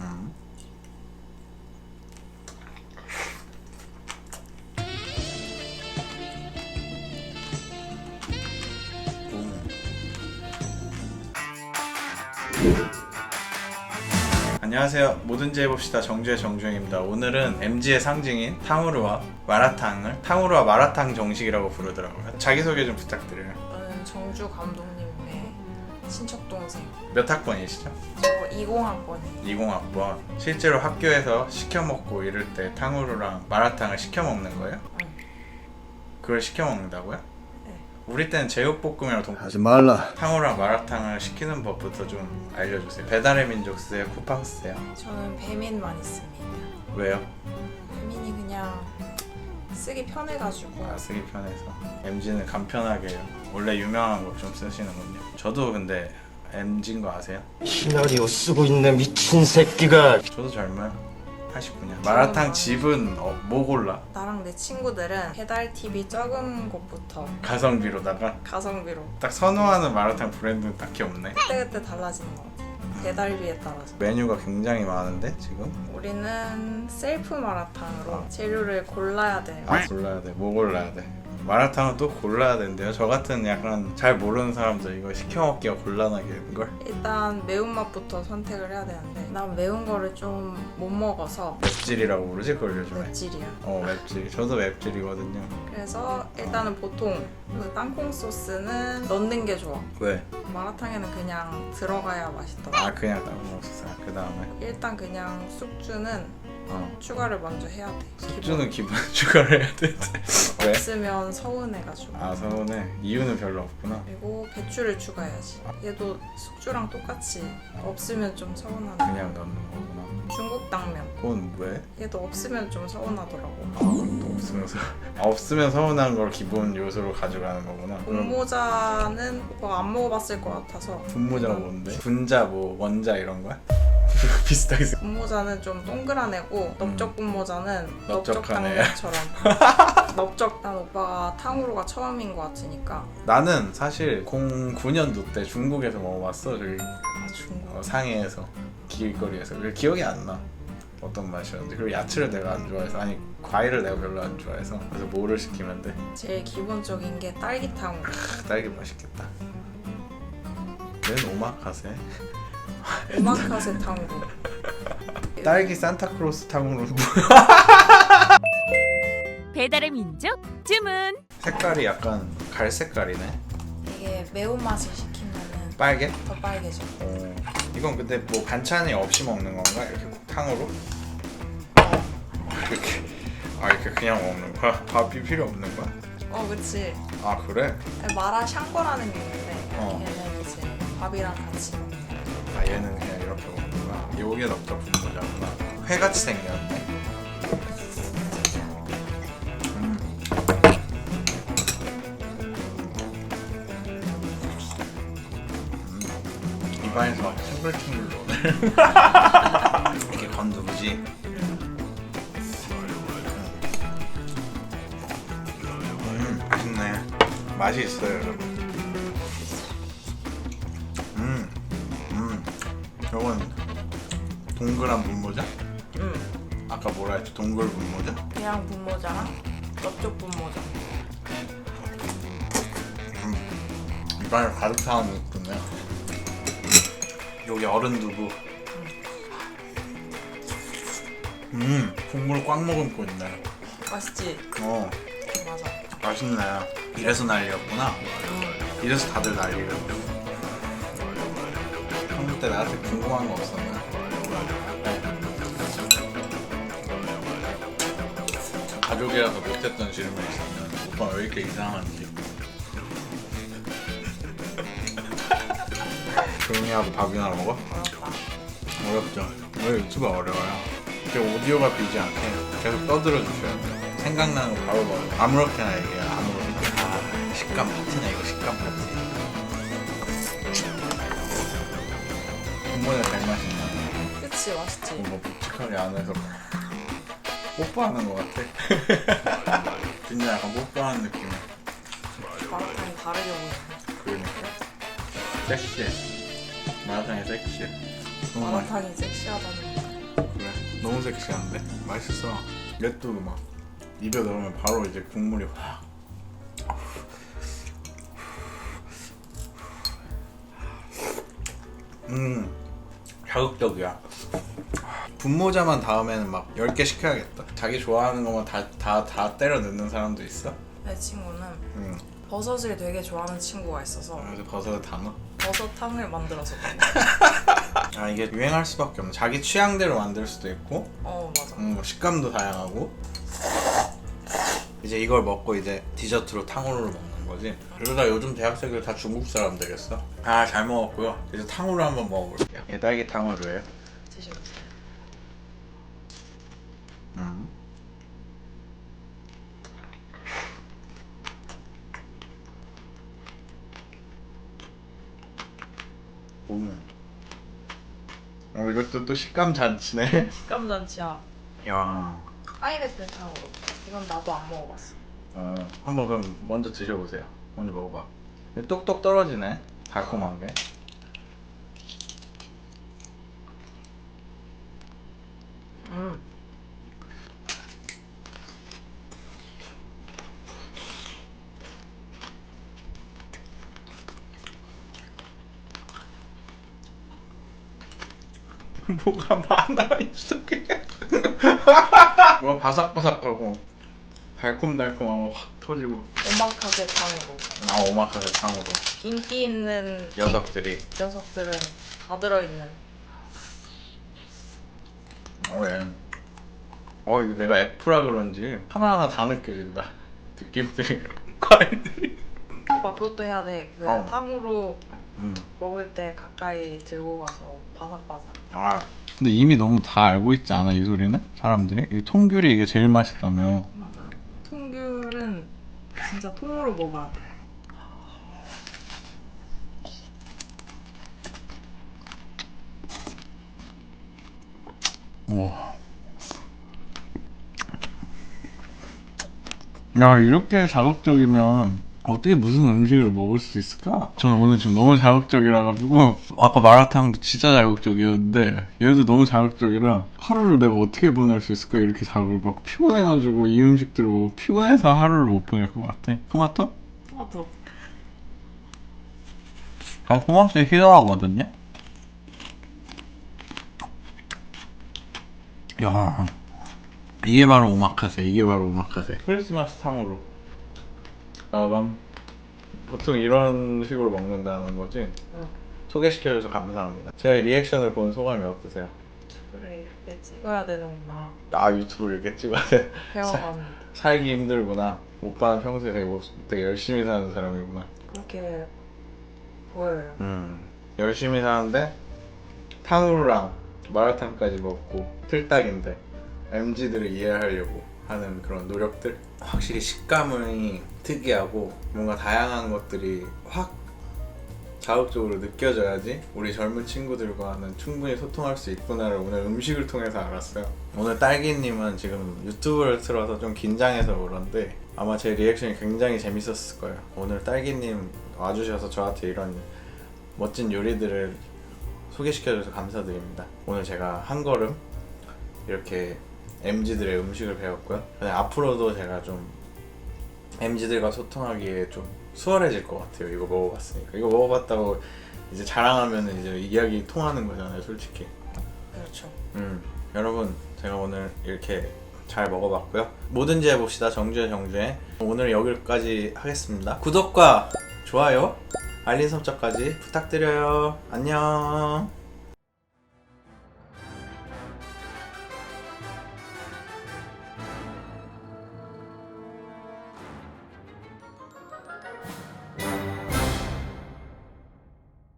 음. 안녕하세요. 뭐든지 해봅시다. 정주의 정주영입니다. 오늘은 MG의 상징인 탕후루와 마라탕을 탕후루와 마라탕 정식이라고 부르더라고요. 자기소개 좀 부탁드려요. 저는 정주 감독님의 친척 동생. 몇 학번이시죠? 저 20학번이에요. 20학번. 실제로 학교에서 시켜 먹고 이럴 때 탕후루랑 마라탕을 시켜 먹는 거예요? 응. 그걸 시켜 먹는다고요? 네. 우리 때는 제육볶음이랑 동... 하지 말라. 탕후루랑 마라탕을 시키는 법부터 좀 알려주세요. 배달의 민족 쓰세요? 쿠팡 쓰세요? 저는 배민만 있습니다. 왜요? 배민이 그냥 쓰기 편해가지고 아 쓰기 편해서 MG는 간편하게 원래 유명한 거좀 쓰시는군요. 저도 근데 MG인 거 아세요? 시나리오 쓰고 있는 미친 새끼가. 저도 젊어요. 89년. 마라탕 집은 어, 뭐 골라? 나랑 내 친구들은 배달 TV 적은 곳부터 가성비로다가 가성비로 딱 선호하는 마라탕 브랜드는 딱히 없네. 그때그때 달라지는 것 같아요. 배달비에 따라서. 메뉴가 굉장히 많은데 지금? 우리는 셀프 마라탕으로 재료를 골라야 돼요. 아 골라야 돼. 뭐 골라야 돼? 마라탕은 또 골라야 된대요. 저 같은 약간 잘 모르는 사람들 이거 시켜 먹기가 곤란하겠는 걸. 일단 매운맛부터 선택을 해야 되는데 난 매운 거를 좀 못 먹어서 맵찔이라고 부르지 그걸 요즘에. 맵찔이야. 어 맵찔. 저도 맵찔이거든요. 그래서 일단은 보통 그 땅콩 소스는 넣는 게 좋아. 왜? 마라탕에는 그냥 들어가야 맛있더라. 아 그냥 따로 먹었어. 그 다음에 일단 그냥 숙주는 어 추가를 먼저 해야 돼. 숙주는 기본 추가를 해야 되는데 왜? 없으면 서운해가지고. 아 서운해. 이유는 별로 없구나. 그리고 배추를 추가해야지. 얘도 숙주랑 똑같이 없으면 좀 서운하네. 그냥 넣는 거구나. 중국 당면. 그건 왜? 얘도 없으면 좀 서운하더라고. 아 그것도 없으면 서 아, 없으면 서운한 걸 기본 요소로 가져가는 거구나. 그럼 분모자는 오빠가 안 먹어봤을 것 같아서 분모자가 뭔데? 분자 뭐 원자 이런 거야? 비슷하게 생 분모자는 좀 동그란 애고 넓적 분모자는 넓적 넓적한 애야. 당면처럼 넓적 난 오빠가 탕후루가 처음인 것 같으니까 나는 사실 09년도 때 중국에서 먹어봤어 저기 아 중국 어, 상해에서 길거리에서 그 기억이 안 나. 어떤 맛이었는지 그리고 야채를 내가 안 좋아해서 아니 과일을 내가 별로 안 좋아해서 그래서 뭐를 시키면 돼? 제일 기본적인 게 딸기 탕후루 크, 딸기 맛있겠다. 웬 오마카세? 오마카세 탕후루 딸기 산타크로스 탕후루 배달의 민족 주문 색깔이 약간 갈색깔이네. 이게 매운맛을 시키면은 빨개? 더 빨개져 어, 이건 근데 뭐 반찬이 없이 먹는 건가? 이렇게 탕으로? 이렇게 아 이렇게 그냥 먹는 거야? 밥이 필요 없는 거야? 어 그치 아 그래? 마라 샹궈라는 게 있는데 어. 걔는 이제 밥이랑 같이 먹는 아 얘는 그냥 이렇게 먹는 거야? 여기에 넓적 분모자구나 회같이 생겼네 음. 음. 입안에서 막 탱글탱글 오네 이게 건두부지 음 맛있네 맛이 있어요 여러분 동그란 분모자? 응 아까 뭐라 했지? 동글 분모자? 그냥 분모자랑 넓적 분모자 입안에 가득 차는 느낌이야. 여기 어른 두부. 음, 국물 꽉 머금고 있네. 맛있지? 어, 맞아 맛있네. 이래서 난리였구나. 이래서 다들 난리였고. 형들 때 나한테 궁금한 거 없었나? 가족이라서 못했던 질문이 있으면 오빠 왜 이렇게 이상한지. 조용히 하고 밥이나 먹어? 어렵죠. 왜 유튜브 어려워요? 이렇게 오디오가 비지 않게 계속 떠들어 주셔야 돼요. 생각나는 거 바로 먹어요. 아무렇게나 얘기해요. 아무렇게나. 아, 식감 파티네 이거 식감 파티. 국물에 제일 맛있나 그치 맛있지. 뭔가 묵직하게 안에서 뽀뽀하는 것 같아. 진짜 약간 뽀뽀하는 느낌. 마라탕이 다르게 보이네 그러니까. 섹시해. 마라탕이 섹시해. 너무 마라탕이 섹시하다는 거. 너무 섹시한데? 맛있어. 얘도 막. 입에 넣으면 바로 이제 국물이 확. 음, 자극적이야. 분모자만 다음에는 막 10개 시켜야겠다. 자기 좋아하는 것만 다, 다, 다 때려 넣는 사람도 있어? 내 친구는 응. 버섯을 되게 좋아하는 친구가 있어서 그래서 버섯을 다 넣어. 버섯탕을 만들어서 먹어. 아, 이게 유행할 수밖에 없네. 자기 취향대로 만들 수도 있고, 어 맞아. 음, 뭐 식감도 다양하고 이제 이걸 먹고 이제 디저트로 탕후루를 먹는 거지 그러다 요즘 대학생들 다 중국 사람 되겠어 아 잘 먹었고요 이제 탕후루 한번 먹어볼게요 얘 딸기 탕후루예요 드셔보세요. 음. 어 이것도 또 식감 잔치네 깜잔치야. 야 파인애플 탕으로. 이건 나도 안 먹어봤어. 어, 한번 그럼 먼저 드셔보세요. 먼저 먹어봐. 똑똑 떨어지네. 달콤한 게. 음. 뭐가 많아 이 속에. 뭐 바삭바삭하고 달콤달콤하고 확 터지고. 오마카세 탕으로. 아 오마카세 탕으로. 인기 있는 녀석들이. 녀석들은 다 들어있는. 어 예. 어 이거 내가 F라 그런지 하나하나 다 느껴진다. 느낌들이. 과일들이. 오빠 그것도 해야 돼. 그 어. 탕으로 음. 먹을 때 가까이 들고 가서 바삭바삭. 아 근데 이미 너무 다 알고 있지 않아 이 소리는? 사람들이? 이 통귤이 이게 제일 맛있다며 통귤은 진짜 통으로 먹어야 돼. 우와 야 이렇게 자극적이면 어떻게 무슨 음식을 먹을 수 있을까? 저는 오늘 지금 너무 자극적이라 가지고 아까 마라탕도 진짜 자극적이었는데 얘도 너무 자극적이라 하루를 내가 어떻게 보낼 수 있을까 이렇게 자극을 막 피곤해가지고 이 음식들을 먹고 피곤해서 하루를 못 보낼 것 같아 토마토? 토마토. 아 토마토 싫어하거든요? 야 이게 바로 오마카세 이게 바로 오마카세 크리스마스 탕으로 아 그럼 보통 이런 식으로 먹는다는 거지? 응. 소개시켜줘서 감사합니다 제 리액션을 본 소감이 어떠세요? 그래 이렇게 찍어야 되는구나. 아 유튜브를 이렇게 찍어야 돼 배워가는 살기 힘들구나 오빠는 평소에 되게, 뭐- 되게 열심히 사는 사람이구나 그렇게 보여요. 음 열심히 사는데 탕후루랑 마라탕까지 먹고 틀딱인데 MZ들을 이해하려고 하는 그런 노력들? 확실히 식감이 특이하고 뭔가 다양한 것들이 확 자극적으로 느껴져야지 우리 젊은 친구들과는 충분히 소통할 수 있구나를 오늘 음식을 통해서 알았어요. 오늘 딸기님은 지금 유튜브를 틀어서 좀 긴장해서 그런데 아마 제 리액션이 굉장히 재밌었을 거예요. 오늘 딸기님 와주셔서 저한테 이런 멋진 요리들을 소개시켜줘서 감사드립니다. 오늘 제가 한 걸음 이렇게 MZ들의 음식을 배웠고요. 앞으로도 제가 좀 MZ들과 소통하기에 좀 수월해질 것 같아요. 이거 먹어봤으니까. 이거 먹어봤다고 이제 자랑하면 이제 이야기 통하는 거잖아요, 솔직히. 그렇죠. 음, 여러분 제가 오늘 이렇게 잘 먹어봤고요. 뭐든지 해봅시다. 정주의 정주의. 오늘 여기까지 하겠습니다. 구독과 좋아요, 알림 설정까지 부탁드려요. 안녕.